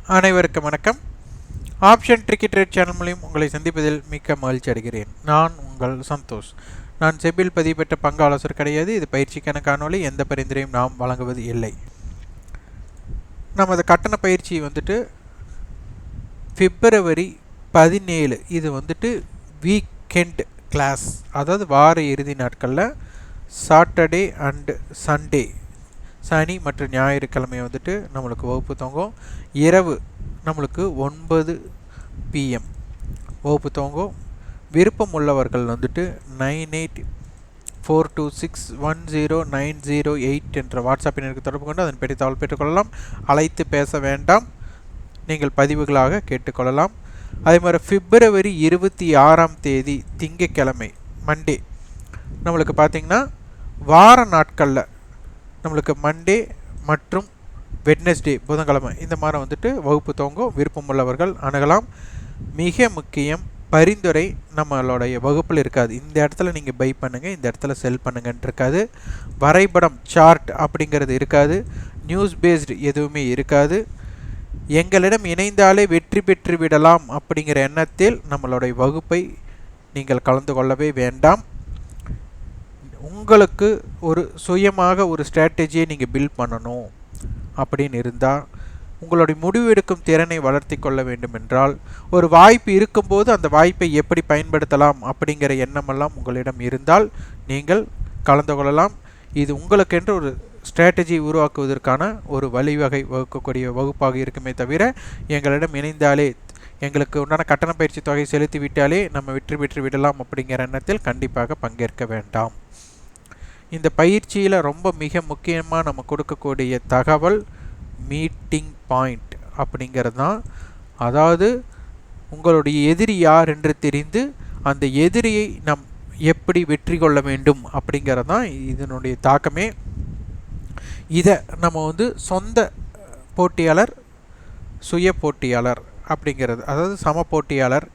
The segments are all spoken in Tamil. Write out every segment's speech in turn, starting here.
அனைவருக்கும் வணக்கம். ஆப்ஷன் ட்ரிக்கெட் ரேட் சேனல் மூலியம் உங்களை சந்திப்பதில் மிக்க மகிழ்ச்சி அடைகிறேன். நான் உங்கள் சந்தோஷ். நான் செபில் பதிவு பெற்ற பங்கு ஆலோசகர் கிடையாது. இது பயிற்சிக்கான காணொலி எந்த பரிந்துரையும் நாம் வழங்குவது இல்லை. நமது கட்டண பயிற்சி வந்துட்டு பிப்ரவரி பதினேழு. இது வந்துட்டு வீக்கெண்ட் கிளாஸ் அதாவது வார இறுதி நாட்களில் சாட்டர்டே அண்டு சண்டே சனி மற்றும் ஞாயிற்றுக்கிழமை வந்துட்டு நம்மளுக்கு வகுப்பு தொங்கும் இரவு நம்மளுக்கு ஒன்பது பிஎம் வகுப்பு தொங்கும் விருப்பம் உள்ளவர்கள் வந்துட்டு nine eight four two six one zero nine zero eight என்ற வாட்ஸ்அப் எண்ணிற்கு தொடர்பு கொண்டு அதன் பற்றி தகவல் பெற்றுக்கொள்ளலாம் அழைத்து பேச வேண்டாம். நீங்கள் பதிவுகளாக கேட்டுக்கொள்ளலாம் அதே மாதிரி பிப்ரவரி இருபத்தி ஆறாம் தேதி திங்கக்கிழமை மண்டே நம்மளுக்கு பார்த்திங்கன்னா வார நாட்களில் நம்மளுக்கு மண்டே மற்றும் வெட்னஸ்டே புதன்கிழமை இந்த மாதிரி வந்துட்டு வகுப்பு துவங்கும். விருப்பமுள்ளவர்கள் அணுகலாம். மிக முக்கியம் பரிந்துரை நம்மளுடைய வகுப்பில் இருக்காது. இந்த இடத்துல நீங்கள் பை பண்ணுங்கள் இந்த இடத்துல செல் பண்ணுங்கன்ட்டு இருக்காது. வரைபடம் சார்ட் அப்படிங்கிறது இருக்காது. நியூஸ் பேஸ்டு எதுவுமே இருக்காது. எங்களிடம் இணைந்தாலே வெற்றி பெற்று விடலாம் அப்படிங்கிற எண்ணத்தில் நம்மளுடைய வகுப்பை நீங்கள் கலந்து கொள்ளவே வேண்டாம். உங்களுக்கு ஒரு சுயமாக ஒரு ஸ்ட்ராட்டஜியை நீங்கள் பில்ட் பண்ணணும் அப்படின்னு இருந்தால் உங்களுடைய முடிவெடுக்கும் திறனை வளர்த்தி கொள்ள வேண்டும் என்றால் ஒரு வாய்ப்பு இருக்கும்போது அந்த வாய்ப்பை எப்படி பயன்படுத்தலாம் அப்படிங்கிற எண்ணமெல்லாம் உங்களிடம் இருந்தால் நீங்கள் கலந்து கொள்ளலாம். இது உங்களுக்கென்று ஒரு ஸ்ட்ராட்டஜி உருவாக்குவதற்கான ஒரு வழிவகை வகுக்கக்கூடிய வகுப்பாக இருக்குமே தவிர எங்களிடம் இணைந்தாலே எங்களுக்கு உண்டான கட்டண பயிற்சி தொகை செலுத்தி விட்டாலே நம்ம வெற்றி பெற்று விடலாம் அப்படிங்கிற எண்ணத்தில் கண்டிப்பாக பங்கேற்க வேண்டாம். இந்த பயிற்சியில் ரொம்ப மிக முக்கியமாக நம்ம கொடுக்கக்கூடிய தகவல் மீட்டிங் பாயிண்ட் அப்படிங்கிறது தான் அதாவது உங்களுடைய எதிரி யார் என்று தெரிந்து அந்த எதிரியை நம் எப்படி வெற்றி கொள்ள வேண்டும் அப்படிங்கிறது தான் இதனுடைய தாக்கமே. இதை நம்ம வந்து சொந்த போட்டியாளர் சுய போட்டியாளர் அப்படிங்கிறது அதாவது சம போட்டியாளர்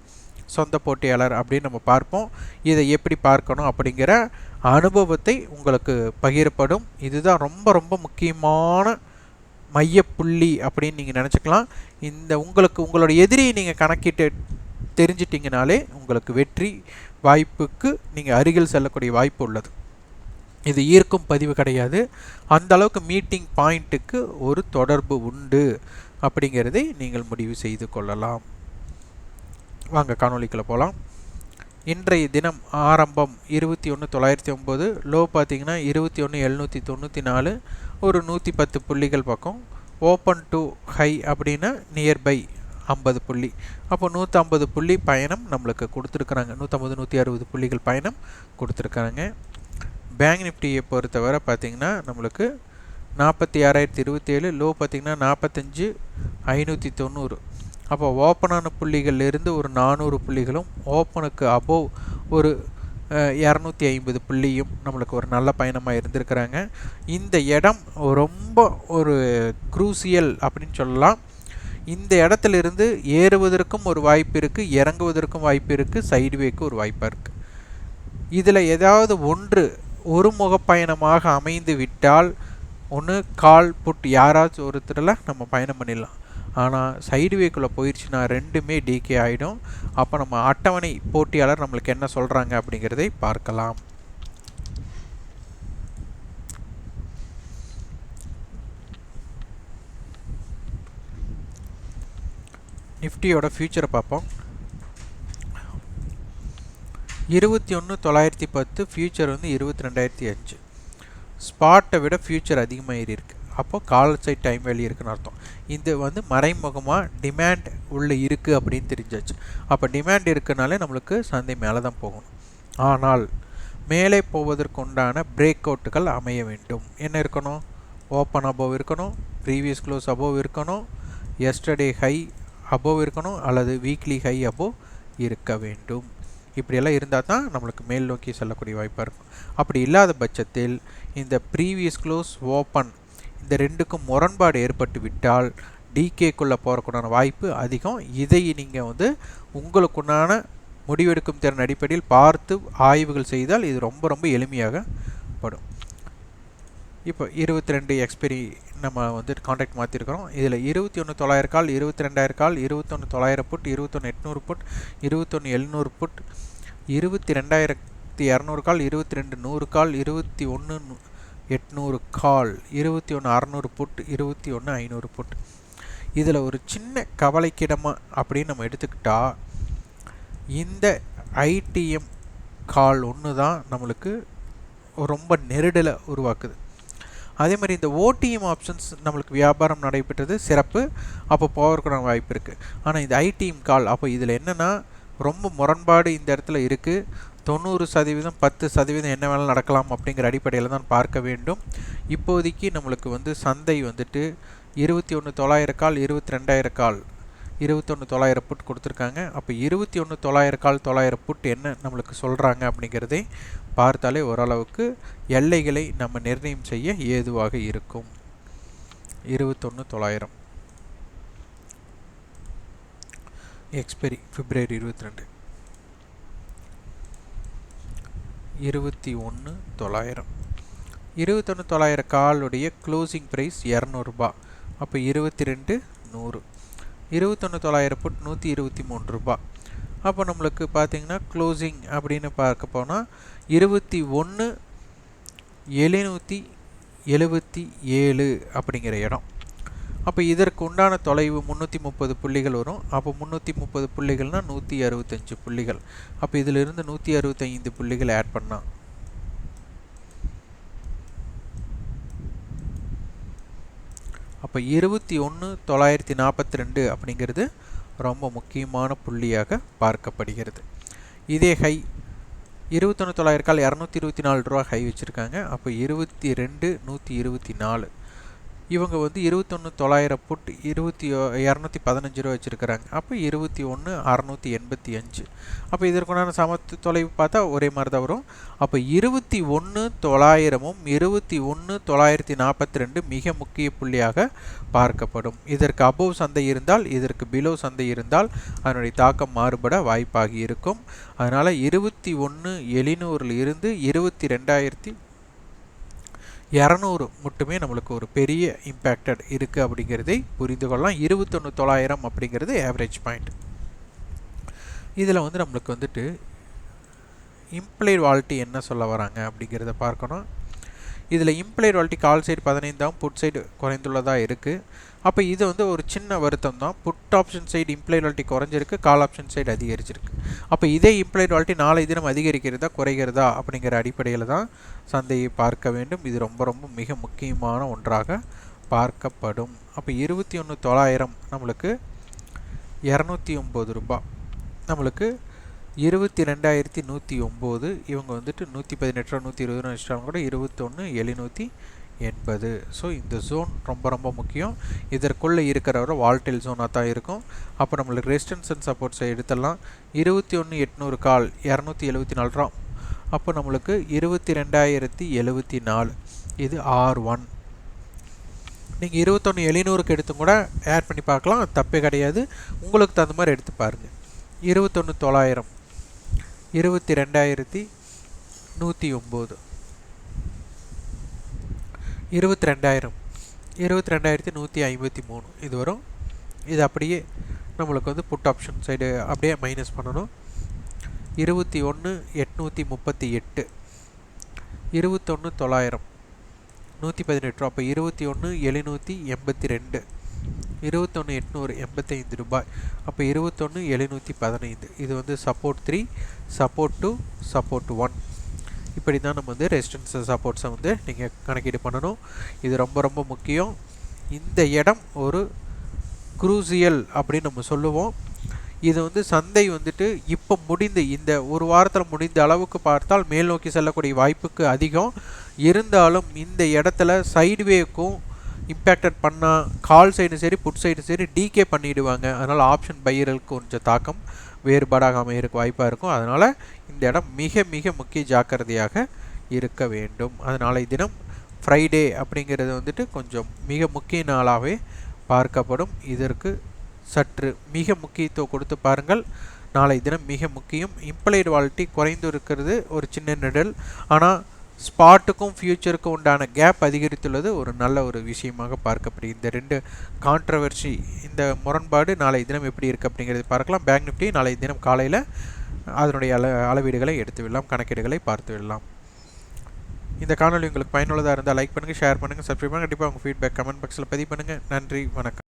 சொந்த போட்டியாளர் அப்படின்னு நம்ம பார்ப்போம். இதை எப்படி பார்க்கணும் அப்படிங்கிற அனுபவத்தை உங்களுக்கு பகிரப்படும். இதுதான் ரொம்ப ரொம்ப முக்கியமான மையப்புள்ளி அப்படின்னு நீங்கள் நினச்சிக்கலாம். இந்த உங்களுக்கு உங்களோட எதிரியை நீங்கள் கணக்கிட்டு தெரிஞ்சிட்டிங்கனாலே உங்களுக்கு வெற்றி வாய்ப்புக்கு நீங்கள் அருகில் செல்லக்கூடிய வாய்ப்பு உள்ளது. இது ஈர்க்கும் பதிவு கிடையாது. அந்த அளவுக்கு மீட்டிங் பாயிண்ட்டுக்கு ஒரு தொடர்பு உண்டு அப்படிங்கிறதை நீங்கள் முடிவு செய்து கொள்ளலாம். வாங்க காணொலிக்குள்ளே போகலாம் இன்றைய தினம் ஆரம்பம் இருபத்தி ஒன்று தொள்ளாயிரத்தி ஒம்பது லோ பார்த்திங்கன்னா இருபத்தி ஒன்று எழுநூற்றி தொண்ணூற்றி நாலு ஒரு நூற்றி பத்து புள்ளிகள் பக்கம். ஓப்பன் டு ஹை அப்படின்னா நியர்பை ஐம்பது புள்ளி. அப்போ நூற்றம்பது புள்ளி பயணம் நம்மளுக்கு கொடுத்துருக்குறாங்க. நூற்றம்பது நூற்றி அறுபது புள்ளிகள் பயணம் கொடுத்துருக்குறாங்க. பேங்க் நிஃப்டியை பொறுத்தவரை பார்த்திங்கன்னா நம்மளுக்கு நாற்பத்தி ஆறாயிரத்தி இருபத்தி ஏழு லோ பார்த்திங்கன்னா நாற்பத்தஞ்சு ஐநூற்றி தொண்ணூறு. அப்போ ஓப்பனான புள்ளிகள்லேருந்து ஒரு நானூறு புள்ளிகளும் ஓப்பனுக்கு அபோவ் ஒரு இரநூத்தி ஐம்பது புள்ளியும் நம்மளுக்கு ஒரு நல்ல பயணமாக இருந்திருக்கிறாங்க. இந்த இடம் ரொம்ப ஒரு குரூசியல் அப்படின்னு சொல்லலாம். இந்த இடத்துலேருந்து ஏறுவதற்கும் ஒரு வாய்ப்பு இருக்குது இறங்குவதற்கும் வாய்ப்பு இருக்குது சைடுவேக்கு ஒரு வாய்ப்பாக இருக்குது இதில் ஏதாவது ஒன்று ஒரு முகப்பயணமாக அமைந்து விட்டால் ஒன்று கால் புட் யாராச்சும் ஒருத்தரில் நம்ம பயணம் பண்ணிடலாம். ஆனால் சைடுவேக்குள்ளே போயிடுச்சுன்னா ரெண்டுமே டிகே ஆகிடும் அப்போ நம்ம அட்டவணை போட்டியாளர் நம்மளுக்கு என்ன சொல்கிறாங்க அப்படிங்கிறதை பார்க்கலாம். நிஃப்டியோட ஃபியூச்சரை பார்ப்போம். இருபத்தி ஒன்று தொள்ளாயிரத்தி பத்து ஃபியூச்சர் வந்து இருபத்தி ரெண்டாயிரத்தி அஞ்சு. ஸ்பாட்டை விட ஃபியூச்சர் அதிகமாக ஏறி இருக்குது அப்போ கால் சைட் டைம் வேலி இருக்குன்னு அர்த்தம். இது வந்து மறைமுகமாக டிமாண்ட் உள்ளே இருக்குது அப்படின்னு தெரிஞ்சாச்சு. அப்போ டிமாண்ட் இருக்குனாலே நம்மளுக்கு சந்தை மேலே தான் போகணும். ஆனால் மேலே போவதற்கு உண்டான பிரேக் அவுட்டுகள் அமைய வேண்டும். என்ன இருக்கணும்? ஓப்பன் அபோவ் இருக்கணும். ப்ரீவியஸ் க்ளோஸ் அபோவ் இருக்கணும். எஸ்டர்டே ஹை அபோவ் இருக்கணும். அல்லது வீக்லி ஹை அபோவ் இருக்க வேண்டும். இப்படியெல்லாம் இருந்தால் தான் நம்மளுக்கு மேல் நோக்கி செல்லக்கூடிய வாய்ப்பாக இருக்கும். அப்படி இல்லாத பட்சத்தில் இந்த ப்ரீவியஸ் க்ளோஸ் ஓப்பன் இந்த ரெண்டுக்கும் முரண்பாடு ஏற்பட்டு விட்டால் டிகேக்குள்ளே போகிறக்குண்டான வாய்ப்பு அதிகம். இதை நீங்கள் வந்து உங்களுக்குண்டான முடிவெடுக்கும் திறன் அடிப்படையில் பார்த்து ஆய்வுகள் செய்தால் இது ரொம்ப ரொம்ப எளிமையாக படும். இப்போ இருபத்தி ரெண்டு எக்ஸ்பெரி நம்ம வந்து கான்ட்ராக்ட் மாற்றிருக்கிறோம் இதில் இருபத்தி ஒன்று தொள்ளாயிரம் கால் இருபத்தி ரெண்டாயிரம் கால் இருபத்தொன்று தொள்ளாயிரம் புட் இருபத்தொன்று எட்நூறு புட் இருபத்தொன்று எழுநூறு புட் இருபத்தி ரெண்டாயிரத்தி இரநூறு கால் இருபத்தி ரெண்டு நூறு கால் இருபத்தி ஒன்று எட்நூறு கால் இருபத்தி ஒன்று அறநூறு புட் இருபத்தி ஒன்று ஐநூறு புட் இதில் ஒரு சின்ன கவலைக்கிடமாக அப்படின்னு நம்ம எடுத்துக்கிட்டால் இந்த ஐடிஎம் கால் ஒன்று தான் நம்மளுக்கு ரொம்ப நெருடலை உருவாக்குது. அதே மாதிரி இந்த ஓடிஎம் ஆப்ஷன்ஸ் நம்மளுக்கு வியாபாரம் நடைபெற்றது சிறப்பு அப்போ போகிறதுக்கான வாய்ப்பு இருக்குது ஆனால் இந்த ஐடிஎம் கால் அப்போ இதில் என்னென்னா ரொம்ப முரண்பாடு இந்த இடத்துல இருக்குது தொண்ணூறு சதவீதம் பத்து சதவீதம் என்ன வேணாலும் நடக்கலாம் அப்படிங்கிற அடிப்படையில் தான் பார்க்க வேண்டும். இப்போதைக்கு நம்மளுக்கு வந்து சந்தை வந்துட்டு இருபத்தி ஒன்று தொள்ளாயிர கால் இருபத்தி ரெண்டாயிரம் கால் இருபத்தொன்று தொள்ளாயிரம் புட் கொடுத்துருக்காங்க. அப்போ இருபத்தி ஒன்று தொள்ளாயிரம் கால் தொள்ளாயிரம் புட் என்ன நம்மளுக்கு சொல்கிறாங்க அப்படிங்கிறதை பார்த்தாலே ஓரளவுக்கு எல்லைகளை நம்ம நிர்ணயம் செய்ய ஏதுவாக இருக்கும். இருபத்தொன்று தொள்ளாயிரம். எக்ஸ்பெரி பிப்ரவரி இருபத்தி ரெண்டு இருபத்தி ஒன்று தொள்ளாயிரம். இருபத்தொன்று தொள்ளாயிரம் காலுடைய க்ளோசிங் ப்ரைஸ் இரநூறுபா. அப்போ இருபத்தி ரெண்டு நூறு. இருபத்தொன்று தொள்ளாயிரம் புட் நூற்றி இருபத்தி மூணு ரூபா. அப்போ நம்மளுக்கு பார்த்திங்கன்னா க்ளோசிங் அப்படின்னு பார்க்க போனால் இருபத்தி ஒன்று எழுநூற்றி எழுபத்தி ஏழு அப்படிங்கிற இடம். அப்போ இதற்கு உண்டான தொலைவு முந்நூற்றி முப்பது புள்ளிகள் வரும். அப்போ முந்நூற்றி முப்பது புள்ளிகள்னால் நூற்றி அறுபத்தஞ்சு புள்ளிகள். அப்போ இதிலிருந்து நூற்றி அறுபத்தைந்து புள்ளிகள் ஆட் பண்ணால் அப்போ இருபத்தி ஒன்று தொள்ளாயிரத்தி நாற்பத்தி ரெண்டு அப்படிங்கிறது ரொம்ப முக்கியமான புள்ளியாக பார்க்கப்படுகிறது. இதே ஹை இருபத்தொன்று தொள்ளாயிரக்கால் இரநூத்தி இருபத்தி நாலு ரூபா ஹை வச்சுருக்காங்க. அப்போ இருபத்தி ரெண்டு நூற்றி இருபத்தி நாலு. இவங்க வந்து இருபத்தொன்று தொள்ளாயிரம் புட் இருபத்தி இரநூத்தி பதினஞ்சு ரூபா வச்சுருக்கிறாங்க. அப்போ இருபத்தி ஒன்று அறநூற்றி எண்பத்தி அஞ்சு. அப்போ இதற்குண்டான சமத்து தொலைவு பார்த்தா ஒரே மாதிரி தான் வரும். அப்போ இருபத்தி ஒன்று தொள்ளாயிரமும் இருபத்தி ஒன்று தொள்ளாயிரத்தி நாற்பத்தி ரெண்டு மிக முக்கிய புள்ளியாக பார்க்கப்படும். இதற்கு அபோவ் சந்தை இருந்தால் இதற்கு பிலோ சந்தை இருந்தால் அதனுடைய தாக்கம் மாறுபட வாய்ப்பாகி இருக்கும். அதனால் இருபத்தி ஒன்று எழுநூறில் இருந்து இருபத்தி ரெண்டாயிரத்தி இரநூறு மட்டுமே நம்மளுக்கு ஒரு பெரிய இம்பேக்டட் இருக்குது அப்படிங்கிறதை புரிந்து கொள்ளலாம். இருபத்தொன்று தொள்ளாயிரம் அப்படிங்கிறது ஆவரேஜ் பாயிண்ட் இதில் வந்து நம்மளுக்கு வந்துட்டு இம்ப்ளைட் வால்ட்டி என்ன சொல்ல வராங்க அப்படிங்கிறத பார்க்கணும். இதில் இம்ப்ளைட் வால்ட்டி கால் சைடு பதினைந்தாம் புட் சைடு குறைந்துள்ளதாக இருக்குது அப்போ இது வந்து ஒரு சின்ன வருத்தம் தான். Put option side implied volatility குறைஞ்சிருக்கு கால் ஆப்ஷன் சைடு அதிகரிச்சிருக்கு. அப்போ இதே இம்ப்ளைட் வால்ட்டி நாளை தினம் அதிகரிக்கிறதா குறைகிறதா அப்படிங்கிற அடிப்படையில் தான் சந்தையை பார்க்க வேண்டும். இது ரொம்ப ரொம்ப மிக முக்கியமான ஒன்றாக பார்க்கப்படும். அப்போ இருபத்தி ஒன்று தொள்ளாயிரம் நம்மளுக்கு இரநூத்தி ஒம்பது ரூபா. நம்மளுக்கு இருபத்தி ரெண்டாயிரத்தி நூற்றி ஒம்பது இவங்க வந்துட்டு நூற்றி பதினெட்டு ரூபா நூற்றி இருபது ரூபா வச்சுட்டாங்க கூட இருபத்தொன்று எழுநூற்றி எண்பது. ஸோ இந்த ஜோன் ரொம்ப ரொம்ப முக்கியம். இதற்குள்ளே இருக்கிற ஒரு வால்டெல் ஜோனாக தான் இருக்கும். அப்போ நம்மளுக்கு ரெசிஸ்டன்ஸ் அண்ட் சப்போர்ட்ஸை எடுத்துடலாம். இருபத்தி ஒன்று எட்நூறு கால் இரநூத்தி எழுபத்தி நாலு ரூபா அப்போ நம்மளுக்கு இருபத்தி ரெண்டாயிரத்தி எழுபத்தி நாலு. இது ஆர் ஒன். நீங்கள் இருபத்தொன்று எழுநூறுக்கு எடுத்தும் கூட ஆட் பண்ணி பார்க்கலாம். தப்பே கிடையாது. உங்களுக்கு தகுந்த மாதிரி எடுத்து பாருங்கள் இருபத்தொன்று தொள்ளாயிரம். இருபத்தி ரெண்டாயிரத்தி நூற்றி ஒம்பது. இருபத்தி ரெண்டாயிரம் இருபத்தி ரெண்டாயிரத்தி நூற்றி ஐம்பத்தி மூணு. இது வரும். இது அப்படியே நம்மளுக்கு வந்து புட் ஆப்ஷன் சைடு அப்படியே மைனஸ் பண்ணணும். இருபத்தி ஒன்று எட்நூற்றி முப்பத்தி எட்டு. இருபத்தொன்று தொள்ளாயிரம். நூற்றி பதினெட்டு. ரூபா அப்போ இருபத்தி ஒன்று எழுநூற்றி எண்பத்தி ரெண்டு. இருபத்தொன்று எட்நூறு எண்பத்தைந்து ரூபாய். அப்போ இருபத்தொன்று எழுநூற்றி பதினைந்து. இது வந்து support three support two support one இப்படி தான் நம்ம வந்து ரெசிஸ்டன்ஸ் சப்போர்ட்ஸை வந்து நீங்கள் கணக்கீடு பண்ணணும். இது ரொம்ப ரொம்ப முக்கியம். இந்த இடம் ஒரு குரூசியல் அப்படின்னு நம்ம சொல்லுவோம். இது வந்து சந்தை வந்துட்டு இப்போ முடிந்து இந்த ஒரு வாரத்தில் முடிந்த அளவுக்கு பார்த்தால் மேல் நோக்கி செல்லக்கூடிய வாய்ப்புக்கு அதிகம். இருந்தாலும் இந்த இடத்துல சைடுவேக்கும் இம்பேக்டட் பண்ணால் கால் சைடு சரி புட் சைடு சரி டீகே பண்ணிவிடுவாங்க அதனால் ஆப்ஷன் பையர்களுக்கு கொஞ்சம் தாக்கம் வேறுபாடாக அமையறதுக்கு வாய்ப்பாக இருக்கும். அதனால் இந்த இடம் மிக மிக முக்கிய ஜாக்கிரதையாக இருக்க வேண்டும். அதனால் தினம் ஃப்ரைடே அப்படிங்கிறது வந்துட்டு கொஞ்சம் மிக முக்கிய நாளாகவே பார்க்கப்படும். இதற்கு சற்று மிக முக்கியத்துவம் கொடுத்து பாருங்கள். நாளை தினம் மிக முக்கியம். இம்ப்ளைடு வால்ட்டி குறைந்து இருக்கிறது. ஒரு சின்ன நிழல். ஆனால் ஸ்பாட்டுக்கும் ஃப்யூச்சருக்கும் உண்டான கேப் அதிகரித்துள்ளது. ஒரு நல்ல ஒரு விஷயமாக பார்க்கப்படுது இந்த ரெண்டு கான்ட்ரவர்சி இந்த முரண்பாடு நாளை தினம் எப்படி இருக்குது அப்படிங்கிறது பார்க்கலாம். பேங்க் நிஃப்டி நாளை தினம் காலையில் அதனுடைய அள அளவீடுகளை எடுத்து விடலாம். கணக்கீடுகளை பார்த்து விடலாம். இந்த காணொலி உங்களுக்கு பயனுள்ளதாக இருந்தால் லைக் பண்ணுங்கள் ஷேர் பண்ணுங்கள் சப்ஸ்கிரைப் பண்ணுங்கள் கண்டிப்பாக உங்கள் ஃபீட்பேக் கமெண்ட் பாக்ஸில் பதிவு பண்ணுங்கள் நன்றி வணக்கம்.